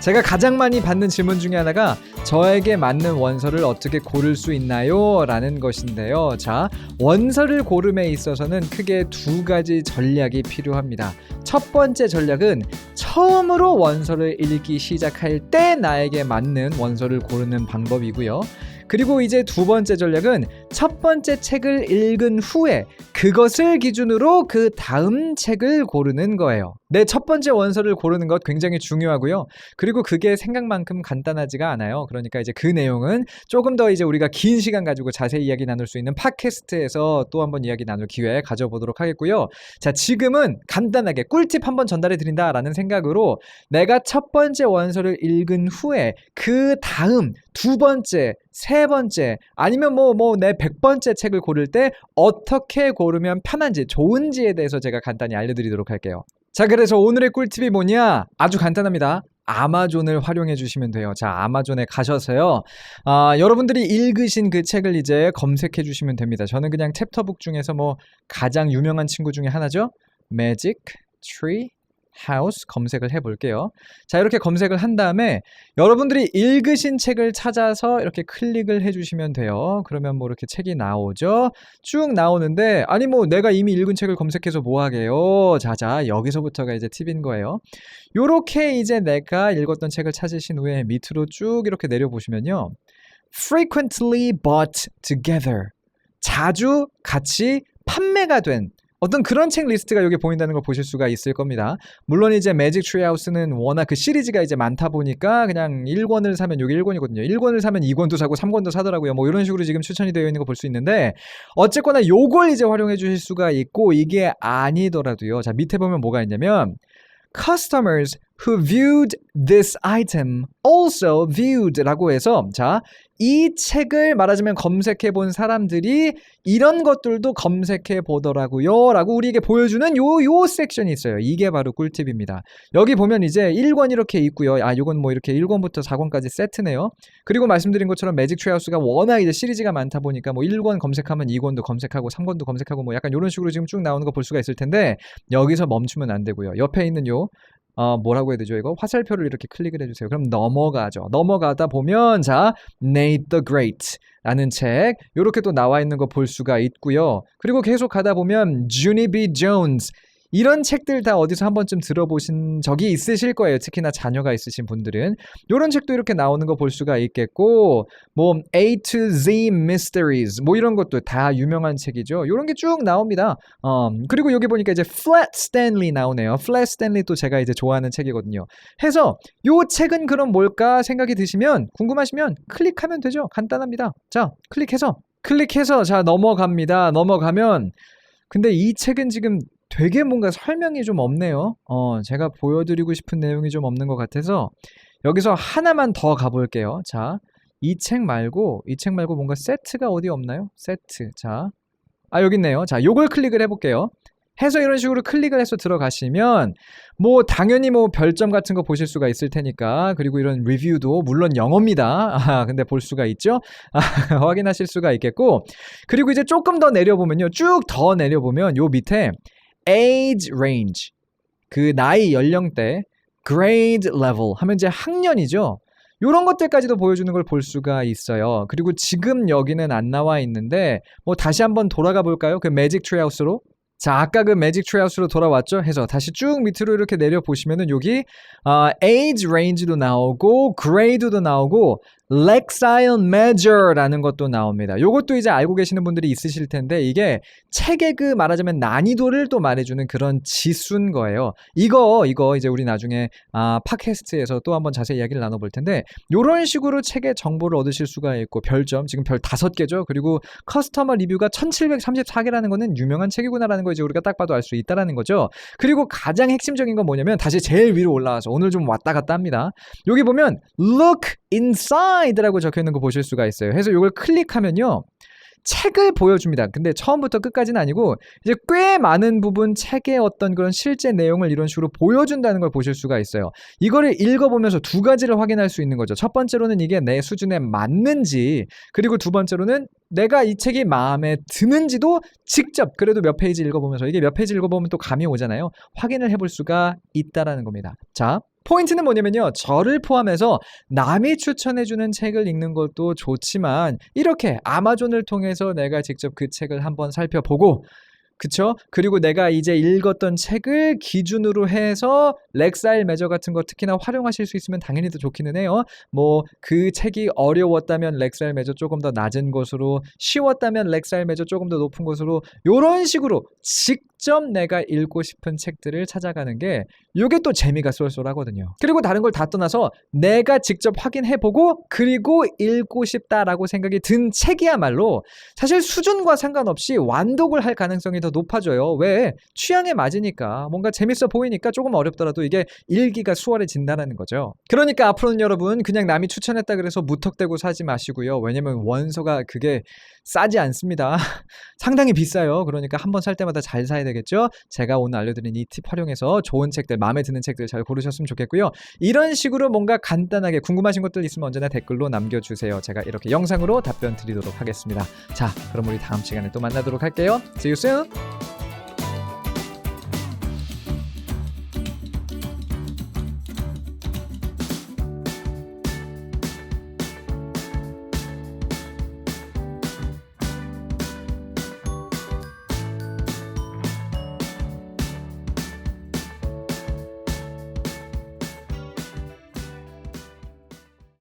제가 가장 많이 받는 질문 중에 하나가 저에게 맞는 원서를 어떻게 고를 수 있나요? 라는 것인데요. 자, 원서를 고름에 있어서는 크게 두 가지 전략이 필요합니다. 첫 번째 전략은 처음으로 원서를 읽기 시작할 때 나에게 맞는 원서를 고르는 방법이고요. 그리고 이제 두 번째 전략은 첫 번째 책을 읽은 후에 그것을 기준으로 그 다음 책을 고르는 거예요. 내 첫 번째 원서를 고르는 것 굉장히 중요하고요. 그리고 그게 생각만큼 간단하지가 않아요. 그러니까 이제 그 내용은 조금 더 이제 우리가 긴 시간 가지고 자세히 이야기 나눌 수 있는 팟캐스트에서 또 한번 이야기 나눌 기회 가져보도록 하겠고요. 자, 지금은 간단하게 꿀팁 한번 전달해 드린다라는 생각으로 내가 첫 번째 원서를 읽은 후에 그 다음 두 번째, 세 번째, 아니면 뭐, 뭐, 내백 번째 책을 고를 때 어떻게 고르면 편한지, 좋은지에 대해서 제가 간단히 알려드리도록 할게요. 자, 그래서 오늘의 꿀팁이 뭐냐? 아주 간단합니다. 아마존을 활용해 주시면 돼요. 자, 아마존에 가셔서요. 아, 여러분들이 읽으신 그 책을 이제 검색해 주시면 됩니다. 저는 그냥 챕터북 중에서 뭐 가장 유명한 친구 중에 하나죠. Magic Tree House 검색을 해 볼게요. 자, 이렇게 검색을 한 다음에 여러분들이 읽으신 책을 찾아서 이렇게 클릭을 해 주시면 돼요. 그러면 뭐 이렇게 책이 나오죠. 쭉 나오는데 아니 뭐 내가 이미 읽은 책을 검색해서 뭐 하게요. 자자, 여기서부터가 이제 팁인 거예요. 요렇게 이제 내가 읽었던 책을 찾으신 후에 밑으로 쭉 이렇게 내려 보시면요. frequently bought together. 자주 같이 판매가 된 어떤 그런 책 리스트가 여기 보인다는 걸 보실 수가 있을 겁니다. 물론 이제 매직 트리하우스는 워낙 그 시리즈가 이제 많다 보니까 그냥 1권을 사면 여기 1권이거든요. 1권을 사면 2권도 사고 3권도 사더라고요. 뭐 이런 식으로 지금 추천이 되어 있는 거 볼 수 있는데 어쨌거나 요걸 이제 활용해 주실 수가 있고 이게 아니더라도요. 자, 밑에 보면 뭐가 있냐면 customers who viewed this item also viewed 라고 해서 자, 이 책을 말하자면 검색해 본 사람들이 이런 것들도 검색해 보더라고요 라고 우리에게 보여주는 요, 요 섹션이 있어요. 이게 바로 꿀팁입니다. 여기 보면 이제 1권 이렇게 있고요. 아, 요건 뭐 이렇게 1권부터 4권까지 세트네요. 그리고 말씀드린 것처럼 매직 트레하우스가 워낙 이제 시리즈가 많다 보니까 뭐 1권 검색하면 2권도 검색하고 3권도 검색하고 뭐 약간 이런 식으로 지금 쭉 나오는 거 볼 수가 있을 텐데 여기서 멈추면 안 되고요. 옆에 있는 요 어, 뭐라고 해야 되죠? 이거 화살표를 이렇게 클릭을 해주세요. 그럼 넘어가죠. 넘어가다 보면 자, Nate the Great 라는 책 이렇게 또 나와 있는 거 볼 수가 있고요. 그리고 계속 가다 보면 Junie B. Jones 이런 책들 다 어디서 한 번쯤 들어보신 적이 있으실 거예요. 특히나 자녀가 있으신 분들은. 이런 책도 이렇게 나오는 거 볼 수가 있겠고, 뭐, A to Z Mysteries, 뭐 이런 것도 다 유명한 책이죠. 이런 게 쭉 나옵니다. 어, 그리고 여기 보니까 이제 Flat Stanley 나오네요. Flat Stanley 또 제가 이제 좋아하는 책이거든요. 해서 요 책은 그럼 뭘까 생각이 드시면, 궁금하시면 클릭하면 되죠. 간단합니다. 자, 클릭해서, 클릭해서, 자, 넘어갑니다. 넘어가면, 근데 이 책은 지금 되게 뭔가 설명이 좀 없네요. 어, 제가 보여드리고 싶은 내용이 좀 없는 것 같아서 여기서 하나만 더 가볼게요. 자, 이 책 말고 이 책 말고 뭔가 세트가 어디 없나요? 세트. 자, 아 여기 있네요. 자, 요걸 클릭을 해볼게요. 해서 이런 식으로 클릭을 해서 들어가시면 뭐 당연히 뭐 별점 같은 거 보실 수가 있을 테니까 그리고 이런 리뷰도 물론 영어입니다. 아, 근데 볼 수가 있죠. 아, 확인하실 수가 있겠고 그리고 이제 조금 더 내려보면요. 쭉 더 내려보면 요 밑에 age range 그 나이 연령대 grade level 하면 이제 학년이죠. 요런 것들까지도 보여주는 걸 볼 수가 있어요. 그리고 지금 여기는 안 나와 있는데 뭐 다시 한번 돌아가 볼까요? 그 매직 트리하우스로 자, 아까 그 매직 트리하우스로 돌아왔죠? 해서 다시 쭉 밑으로 이렇게 내려 보시면은 여기 어, age range도 나오고 grade도 나오고 Lexile Measure라는 것도 나옵니다. 요것도 이제 알고 계시는 분들이 있으실 텐데 이게 책의 그 말하자면 난이도를 또 말해주는 그런 지수인 거예요. 이거 이거 이제 우리 나중에 아, 팟캐스트에서 또 한번 자세히 이야기를 나눠볼 텐데 요런 식으로 책의 정보를 얻으실 수가 있고 별점 지금 별 다섯 개죠. 그리고 커스터머 리뷰가 1734개라는 거는 유명한 책이구나라는 거 이제 우리가 딱 봐도 알 수 있다라는 거죠. 그리고 가장 핵심적인 건 뭐냐면 다시 제일 위로 올라와서 오늘 좀 왔다 갔다 합니다. 여기 보면 look inside 라고 적혀 있는 거 보실 수가 있어요. 해서 이걸 클릭하면요. 책을 보여줍니다. 근데 처음부터 끝까지는 아니고 이제 꽤 많은 부분 책의 어떤 그런 실제 내용을 이런 식으로 보여준다는 걸 보실 수가 있어요. 이거를 읽어보면서 두 가지를 확인할 수 있는 거죠. 첫 번째로는 이게 내 수준에 맞는지 그리고 두 번째로는 내가 이 책이 마음에 드는지도 직접 그래도 몇 페이지 읽어보면서 이게 몇 페이지 읽어보면 또 감이 오잖아요. 확인을 해볼 수가 있다라는 겁니다. 자, 포인트는 뭐냐면요. 저를 포함해서 남이 추천해주는 책을 읽는 것도 좋지만 이렇게 아마존을 통해서 내가 직접 그 책을 한번 살펴보고 그쵸? 그리고 내가 이제 읽었던 책을 기준으로 해서 렉사일 매저 같은 거 특히나 활용하실 수 있으면 당연히 더 좋기는 해요. 뭐 그 책이 어려웠다면 렉사일 매저 조금 더 낮은 것으로 쉬웠다면 렉사일 매저 조금 더 높은 것으로 요런 식으로 직 접 내가 읽고 싶은 책들을 찾아가는 게 요게 또 재미가 쏠쏠하거든요. 그리고 다른 걸 다 떠나서 내가 직접 확인해보고 그리고 읽고 싶다라고 생각이 든 책이야말로 사실 수준과 상관없이 완독을 할 가능성이 더 높아져요. 왜? 취향에 맞으니까 뭔가 재밌어 보이니까 조금 어렵더라도 이게 읽기가 수월해진다는 거죠. 그러니까 앞으로는 여러분 그냥 남이 추천했다 그래서 무턱대고 사지 마시고요. 왜냐면 원서가 그게 싸지 않습니다. 상당히 비싸요. 그러니까 한 번 살 때마다 잘 사야 되겠죠. 제가 오늘 알려드린 이 팁 활용해서 좋은 책들, 마음에 드는 책들 잘 고르셨으면 좋겠고요. 이런 식으로 뭔가 간단하게 궁금하신 것들 있으면 언제나 댓글로 남겨주세요. 제가 이렇게 영상으로 답변 드리도록 하겠습니다. 자, 그럼 우리 다음 시간에 또 만나도록 할게요. See you soon.